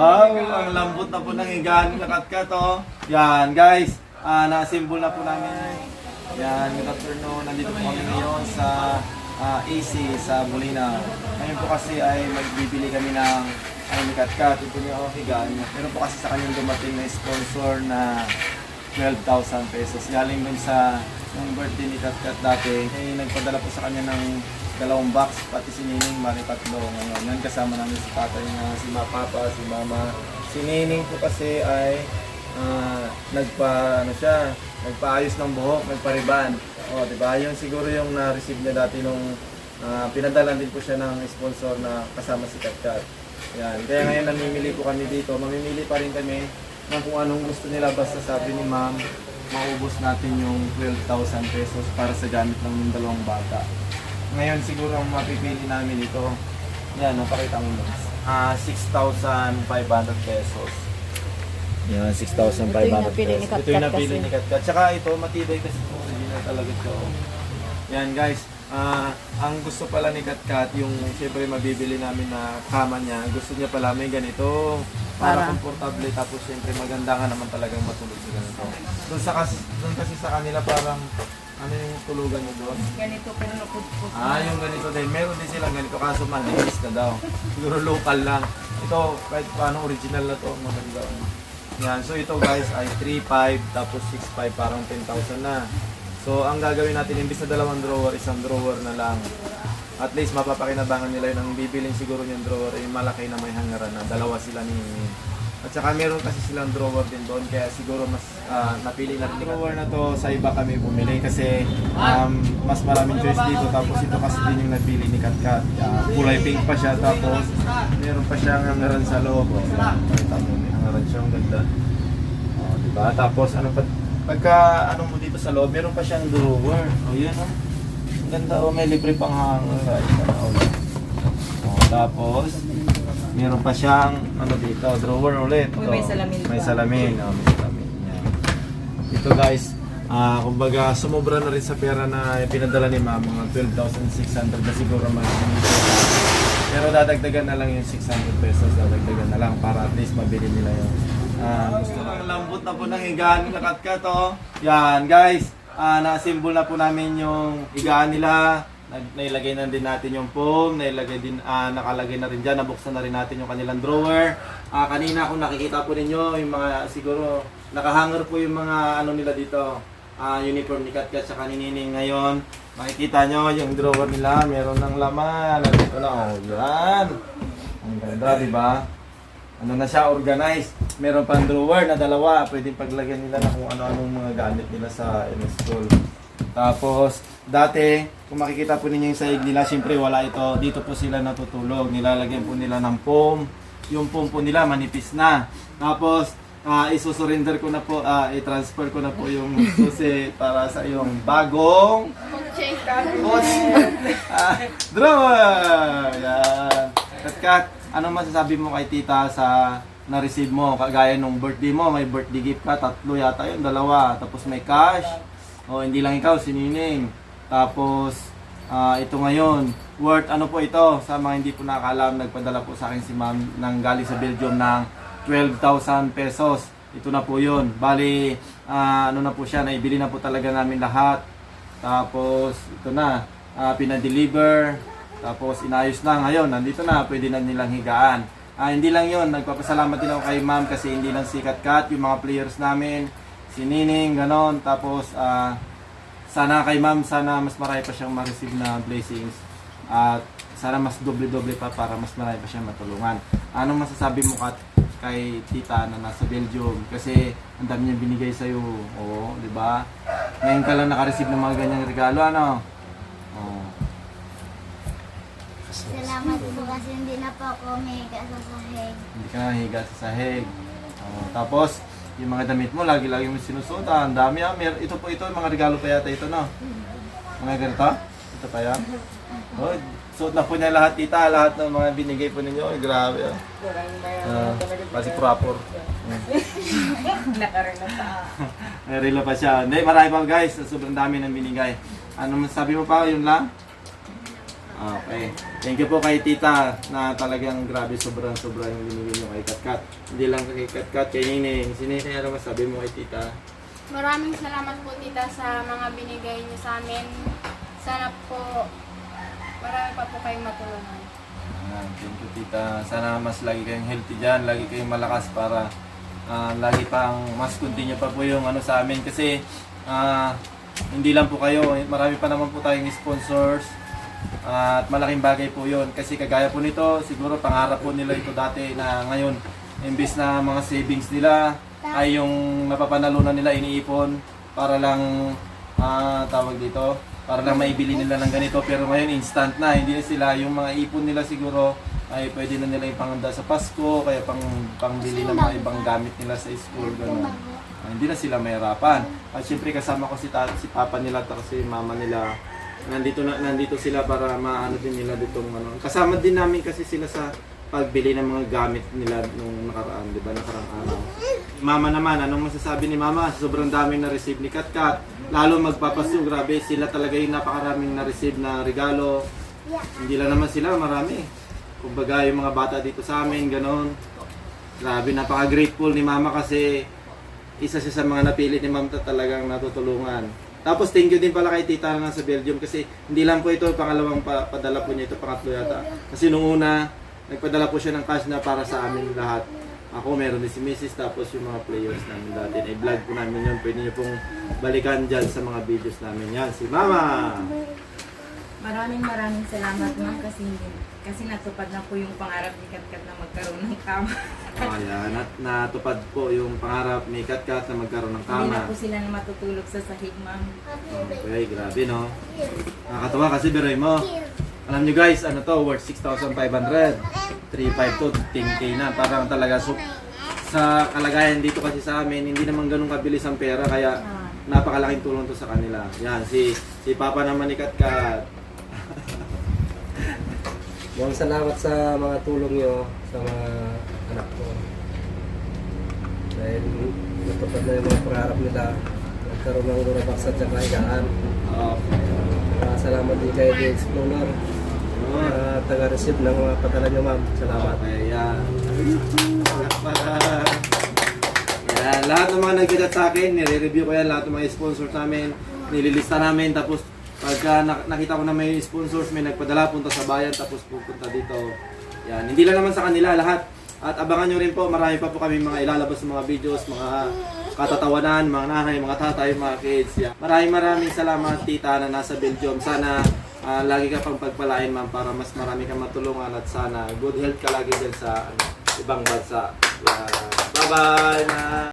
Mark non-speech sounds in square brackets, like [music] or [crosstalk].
Wow, ang lambot na po ng higaan ng katkat, oh. Yan, guys. Ah, na-assemble na po namin. Yan, good afternoon. Nandito po kami ngayon sa ah, AC sa Bulinaw. Ngayon po kasi ay magbibili kami ng ay, ni Katkat. Ito niya, oh, higaan niya. Meron po kasi sa kanyang dumating na sponsor na 12,000 pesos. Galing dun sa yung birthday ni Katkat dati. Eh, nagpadala po sa kanya ng dalawang box, pati si Nining, mali tatlo. Ngayon, yan kasama namin si tatay na si Ma Papa, si Mama. Si Nining po kasi ay ah, nagpa, ano siya, nagpaayos ng buhok, nagpariban. O, di ba? Yun siguro yung na-receive niya dati nung ah, pinadala din po siya ng sponsor na kasama si Katkat. Yan. Kaya ngayon namimili po kami dito. Mamimili pa rin kami ng kung anong gusto nila. Basta sabi ni ma'am, maubos natin yung 12,000 pesos para sa gamit ng yung dalawang bata. Ngayon siguro ang mapipili namin ito, yan, napakita mo mo. Ah, 6,500 pesos. Yan, 6,500 Ito yung napili ni pesos. Ito yung Katkat napili kasi. ni Katkat. Tsaka ito, matibay kasi ito. Original talaga ito. Yan guys, ah, ang gusto pala ni Katkat, yung siyempre mabibili namin na kama niya, gusto niya pala may ganito. Para, Para? komportable, tapos siyempre maganda nga naman talagang matulog sa ganito. Doon, sa, kasi, doon kasi sa kanila parang, ano yung tulugan mo doon? Ganito pero napudpud. Ah, yung ganito din. Meron din silang ganito kaso malinis na daw. Siguro local lang. Ito, kahit paano original na to, maganda. Yan, so ito guys ay 3.5 tapos 6.5 parang 10,000 na. So ang gagawin natin, imbis na dalawang drawer, isang drawer na lang. At least mapapakinabangan nila yun. Ang bibiling siguro yung drawer ay malaki na may hangaran na. Dalawa sila ni At saka meron kasi silang drawer din doon kaya siguro mas ah, napili na rin. Drawer na to sa iba kami bumili kasi um, mas maraming choice dito tapos ito kasi din yung napili ni Katkat. Ah, kulay pink pa siya tapos meron pa siyang hangaran sa loob. Oh, mo, may hangaran siya. Ang ganda. Oh, diba? Tapos ano pa, pagka ano mo dito sa loob, meron pa siyang drawer. Oh, yun oh. Ganda oh, may libre pang hanger. Ay, oh. Oh, tapos, meron pa siyang ano dito, drawer ulit. Uy, may salamin May pa. salamin. Oh, may salamin. Yan. Ito guys, ah kumbaga sumobra na rin sa pera na pinadala ni ma'am, mga 12,600 na siguro mag Pero dadagdagan na lang yung 600 pesos, dadagdagan na lang para at least mabili nila yung ah gusto ng lambot na po ng higaan ng katkat oh. Yan guys, ah na-assemble na po namin yung higaan nila. Nailagay na din natin yung foam, nailagay din, ah, nakalagay na rin dyan, nabuksan na rin natin yung kanilang drawer. Ah, kanina kung nakikita po ninyo, yung mga siguro nakahanger po yung mga ano nila dito, ah, uniform ni Katkat sa kaninining ngayon. Makikita nyo yung drawer nila, meron ng laman. Nandito na, oh, yan. Ang ganda, di ba? Ano na siya, organized. Meron pang drawer na dalawa. Pwedeng paglagyan nila na kung ano-anong mga gamit nila sa in-school. Tapos, dati, kung makikita po ninyo yung sahig nila, siyempre wala ito. Dito po sila natutulog. Nilalagyan po nila ng foam. Yung foam po nila manipis na. Tapos, ah isusurrender ko na po, ah, i-transfer ko na po yung susi para sa yung bagong Kotse. [laughs] ah, drawer! Yan. Katkat, ano masasabi mo kay tita sa na-receive mo? Kagaya nung birthday mo, may birthday gift ka, tatlo yata yun, dalawa. Tapos may cash. O hindi lang ikaw, si Nining. Tapos, ah, ito ngayon, worth ano po ito? Sa mga hindi po nakakalam, nagpadala po sa akin si ma'am ng galing sa Belgium ng 12,000 pesos. Ito na po yun. Bali, ah, ano na po siya, naibili na po talaga namin lahat. Tapos, ito na, ah, pinadeliver. Tapos, inayos na ngayon. Nandito na, pwede na nilang higaan. Ah, hindi lang yon nagpapasalamat din ako kay ma'am kasi hindi lang si Katkat, yung mga players namin, si Nining, ganon. Tapos, ah, sana kay ma'am, sana mas marami pa siyang ma-receive na blessings. At sana mas doble-doble pa para mas marami pa siyang matulungan. Anong masasabi mo Kat, kay tita na nasa Belgium? Kasi ang dami niyang binigay sa'yo. Oo, di ba? Ngayon ka lang naka-receive ng mga ganyang regalo, ano? Oo. Salamat po kasi hindi na po ako umiga sa sahig. Hindi ka nahiga sa sahig. Oo. Tapos, yung mga damit mo, lagi-lagi mo sinusuot. ah. Ang dami ah. Mer ito po ito, mga regalo pa yata ito, no? Mga ganito? Ito pa yan? Oh, suot na po niya lahat, tita. Lahat ng mga binigay po ninyo. Ay, grabe ah. Ah, basic proper. [laughs] Nakarino pa. May relo pa siya. Hindi, marami pa guys. Sobrang dami ng binigay. Ano masabi mo pa? Yun lang? Okay. Thank you po kay tita na talagang grabe sobrang sobra yung binigay nyo kay Katkat. Hindi lang kay Katkat, kay Nining. Si Nining, ano masabi mo kay tita? Maraming salamat po tita sa mga binigay niyo sa amin. Sana po marami pa po kayong matulungan. Ayan, thank you tita. Sana mas lagi kayong healthy dyan, lagi kayong malakas para ah, lagi pang mas continue pa po yung ano sa amin kasi ah, hindi lang po kayo, marami pa naman po tayong sponsors at malaking bagay po yun kasi kagaya po nito, siguro pangarap po nila ito dati na ngayon imbis na mga savings nila ay yung napapanalunan nila iniipon para lang ah, tawag dito para lang maibili nila ng ganito pero ngayon instant na hindi na sila yung mga ipon nila siguro ay pwede na nila ipanganda sa Pasko kaya pang pangbili ng mga ibang gamit nila sa school ganun. Ah, hindi na sila mahirapan. At syempre kasama ko si, ta- si papa nila at si mama nila. Nandito na nandito sila para maano din nila ditong ano. Kasama din namin kasi sila sa pagbili ng mga gamit nila nung nakaraan, 'di ba? Nakarang araw. Mama naman, anong masasabi ni Mama? Sobrang daming na-receive ni Katkat. Lalo magpapaso, grabe, sila talaga yung napakaraming na-receive na regalo. Hindi lang naman sila, marami. Kumbaga yung mga bata dito sa amin, ganon. Grabe, napaka-grateful ni Mama kasi isa siya sa mga napili ni Ma'am na talagang natutulungan. Tapos thank you din pala kay Tita na nasa Belgium kasi hindi lang po ito pangalawang pa, padala po niya ito, pangatlo yata. Kasi nung una, nagpadala po siya ng cash na para sa amin lahat. Ako meron din si Mrs. tapos yung mga players namin dati. I-vlog po namin yun. Pwede niyo pong balikan dyan sa mga videos namin. Yan, si Mama! Maraming maraming salamat ma'am kasi kasi natupad na po yung pangarap ni Katkat na magkaroon ng kama. [laughs] Ayan, at natupad po yung pangarap ni Katkat na magkaroon ng Hindi na kama. po sila na matutulog sa sahig ma'am. Okay, grabe no. Nakakatawa kasi biray mo. Alam nyo guys, ano to, worth 6,500. 3,500 to, 10k na. Parang talaga, so, sa kalagayan dito kasi sa amin, hindi naman ganun kabilis ang pera, kaya napakalaking tulong to sa kanila. Yan, si, si Papa naman ni Katkat. Maraming salamat sa mga tulong nyo sa mga anak ko. Dahil natupad na yung mga pangarap nila. Nagkaroon ng Durabox at saka higaan. Uh, salamat din kay The Explorer. Uh, taga-receive ng mga padala nyo ma'am. Salamat. Okay, yan. Yan, lahat ng mga nag-chat sa akin, nire-review ko yan, lahat ng mga sponsors namin, nililista namin, tapos pagka nak- nakita ko na may sponsors, may nagpadala, punta sa bayan, tapos pupunta dito. Yan, hindi lang naman sa kanila, lahat. At abangan nyo rin po, marami pa po kami mga ilalabas sa mga videos, mga katatawanan, mga nanay, mga tatay, mga kids. Yan. Maraming maraming salamat, tita, na nasa Belgium. Sana ah, lagi ka pang pagpalain, ma'am, para mas marami kang matulungan at sana good health ka lagi dyan sa ibang bansa. Yan. Bye-bye.